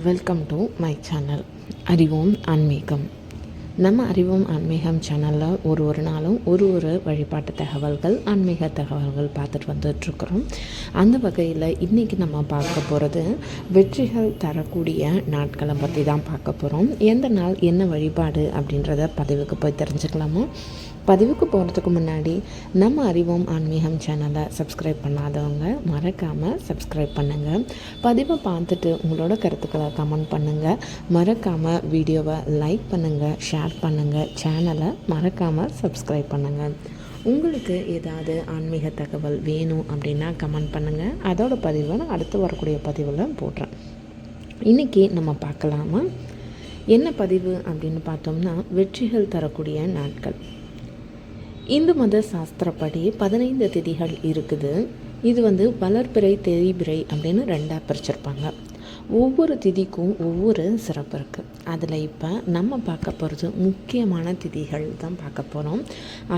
Welcome to my channel அறிவோம் ஆன்மீகம் நம்ம அறிவோம் ஆன்மீகம் சேனலில் ஒரு ஒரு நாளும் ஒரு ஒரு வழிபாட்டு தகவல்கள் ஆன்மீக தகவல்கள் பார்த்துட்டு வந்துட்டுருக்குறோம். அந்த வகையில் இன்றைக்கி நம்ம பார்க்க போகிறது வெற்றிகள் தரக்கூடிய நாட்களை பற்றி தான் பார்க்க போகிறோம் எந்த நாள் என்ன வழிபாடு அப்படின்றத பதிவுக்கு போய் தெரிஞ்சுக்கலாமா? பதிவுக்கு போகிறதுக்கு முன்னாடி நம்ம அறிவோம் ஆன்மீகம் சேனலை சப்ஸ்கிரைப் பண்ணாதவங்க மறக்காமல் சப்ஸ்கிரைப் பண்ணுங்கள் பதிவை பார்த்துட்டு உங்களோட கருத்துக்களை கமெண்ட் பண்ணுங்கள் மறக்காமல் வீடியோவை லைக் பண்ணுங்கள் ஷேர் பண்ணுங்கள் சேனலை மறக்காமல் சப்ஸ்கிரைப் பண்ணுங்கள் உங்களுக்கு ஏதாவது ஆன்மீக தகவல் வேணும் அப்படின்னா கமெண்ட் பண்ணுங்கள் அதோட பதிவை நான் அடுத்து வரக்கூடிய பதிவில் போடுறேன். இன்றைக்கி நம்ம பார்க்கலாமா? என்ன பதிவு அப்படின்னு பார்த்தோம்னா வெற்றிகள் தரக்கூடிய நாட்கள். இந்து மத சாஸ்திரப்படி பதினைந்து திதிகள் இருக்குது. இது வந்து வளர்பிறை தேய்பிறை அப்படின்னு ரெண்டாக பிரிச்சிருப்பாங்க. ஒவ்வொரு திதிக்கும் ஒவ்வொரு சிறப்பு இருக்குது அதில் இப்போ நம்ம பார்க்க போகிறது முக்கியமான திதிகள் தான் பார்க்க போகிறோம்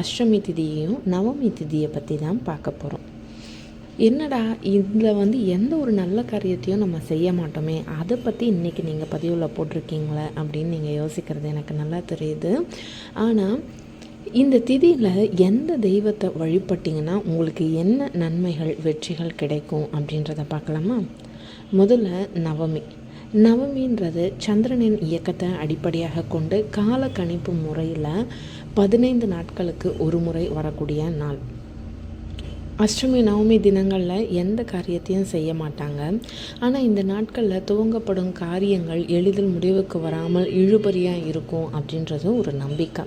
அஷ்டமி திதியையும் நவமி திதியை பற்றி தான் பார்க்க போகிறோம் என்னடா இதில் வந்து எந்த ஒரு நல்ல காரியத்தையும் நம்ம செய்ய மாட்டோமே? அதை பற்றி இன்றைக்கி நீங்கள் பதிவில் போட்டிருக்கீங்களே அப்படின்னு நீங்கள் யோசிக்கிறது எனக்கு நல்லா தெரியுது. ஆனால் இந்த திதியில் எந்த தெய்வத்தை வழிபட்டிங்கன்னா உங்களுக்கு என்ன நன்மைகள் வெற்றிகள் கிடைக்கும் அப்படின்றத பார்க்கலாமா? முதல்ல நவமி. நவமின்றது சந்திரனின் இயக்கத்தை அடிப்படையாக கொண்டு கால கணிப்பு முறையில் பதினைந்து நாட்களுக்கு ஒரு முறை வரக்கூடிய நாள். அஷ்டமி நவமி தினங்களில் எந்த காரியத்தையும் செய்ய மாட்டாங்க. ஆனால் இந்த நாட்களில் துவங்கப்படும் காரியங்கள் எளிதில் முடிவுக்கு வராமல் இழுபறியாக இருக்கும் அப்படின்றது ஒரு நம்பிக்கை.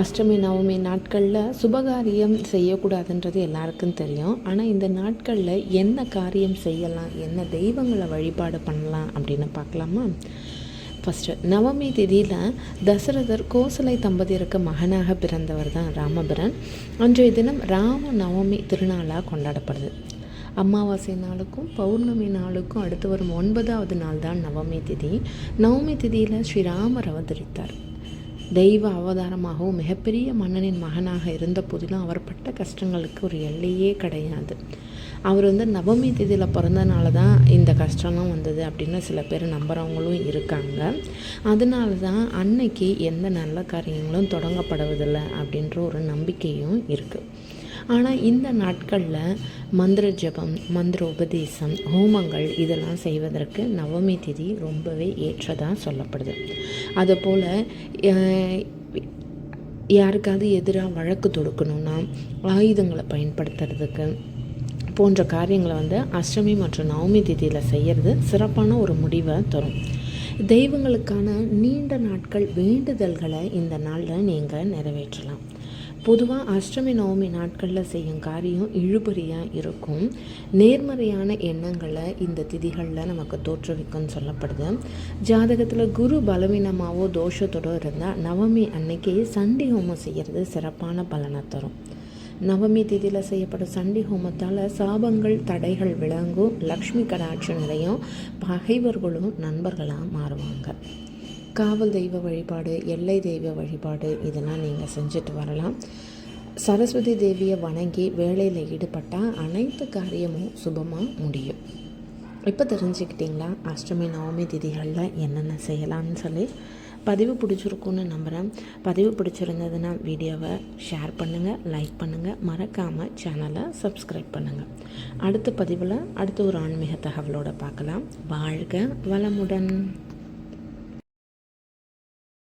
அஷ்டமி நவமி நாட்களில் சுபகாரியம் செய்யக்கூடாதுன்றது எல்லாருக்கும் தெரியும். ஆனால் இந்த நாட்களில் என்ன காரியம் செய்யலாம் என்ன தெய்வங்களை வழிபாடு பண்ணலாம் அப்படின்னு பார்க்கலாமா? ஃபஸ்ட்டு நவமி திதியில் தசரதர் கோசலை தம்பதியருக்கு மகனாக பிறந்தவர் தான் ராமபிரன். அன்றைய தினம் ராம நவமி திருநாளாக கொண்டாடப்படுது. அமாவாசை நாளுக்கும் பௌர்ணமி நாளுக்கும் அடுத்து வரும் ஒன்பதாவது நாள் தான் நவமி திதி. நவமி திதியில் ஸ்ரீராமர் அவதரித்தார். தெய்வ அவதாரமாகவும் மிகப்பெரிய மன்னனின் மகனாக இருந்த போதிலும் அவர் பட்ட கஷ்டங்களுக்கு ஒரு எல்லையே கிடையாது. அவர் வந்து நவமி திதியில் பிறந்தனால தான் இந்த கஷ்டம்லாம் வந்தது அப்படின்னு சில பேர் நம்புகிறவங்களும் இருக்காங்க. அதனால தான் அன்னைக்கு எந்த நல்ல காரியங்களும் தொடங்கப்படுவதில்லை அப்படின்ற ஒரு நம்பிக்கையும் இருக்குது ஆனால் இந்த நாட்களில் மந்திர ஜபம் மந்திர உபதேசம் ஹோமங்கள் இதெல்லாம் செய்வதற்கு நவமி திதி ரொம்பவே ஏற்றதாக சொல்லப்படுது. அதுபோல் யாருக்காவது எதிராக வழக்கு தொடுக்கணும்னா ஆயுதங்களை பயன்படுத்துறதுக்கு போன்ற காரியங்களை வந்து அஷ்டமி மற்றும் நவமி திதியில் செய்கிறது சிறப்பான ஒரு முடிவை தரும். தெய்வங்களுக்கான நீண்ட நாட்கள் வேண்டுதல்களை இந்த நாளில் நீங்கள் நிறைவேற்றலாம். பொதுவாக அஷ்டமி நவமி நாட்களில் செய்யும் காரியம் இழுபறியாக இருக்கும். நேர்மறையான எண்ணங்களை இந்த திதிகளில் நமக்கு தோற்றுவிக்கும்னு சொல்லப்படுது. ஜாதகத்தில் குரு பலவீனமாகவோ தோஷத்தோடோ இருந்தால் நவமி அன்னைக்கு சண்டி ஹோமம் செய்கிறது சிறப்பான பலனை தரும். நவமி திதியில் செய்யப்படும் சண்டி ஹோமத்தால் சாபங்கள் தடைகள் விளங்கும் லக்ஷ்மி கடாட்சி நிறையும் பகைவர்களும் நண்பர்களாக மாறுவாங்க. காவல் தெய்வ வழிபாடு எல்லை தெய்வ வழிபாடு இதெல்லாம் நீங்கள் செஞ்சுட்டு வரலாம். சரஸ்வதி தேவியை வணங்கி வேலையில் ஈடுபட்டால் அனைத்து காரியமும் சுபமாக முடியும். இப்போ தெரிஞ்சுக்கிட்டிங்களா? அஷ்டமி நவமி திதிகளில் என்னென்ன செய்யலாம்னு சொல்லி பதிவு பிடிச்சிருக்குன்னு நம்புகிறேன் பதிவு பிடிச்சிருந்ததுன்னா வீடியோவை ஷேர் பண்ணுங்கள் லைக் பண்ணுங்கள் மறக்காமல் சேனலை சப்ஸ்கிரைப் பண்ணுங்கள் அடுத்த பதிவில் அடுத்த ஒரு ஆன்மீக தகவலோடு பார்க்கலாம். வாழ்க வளமுடன்.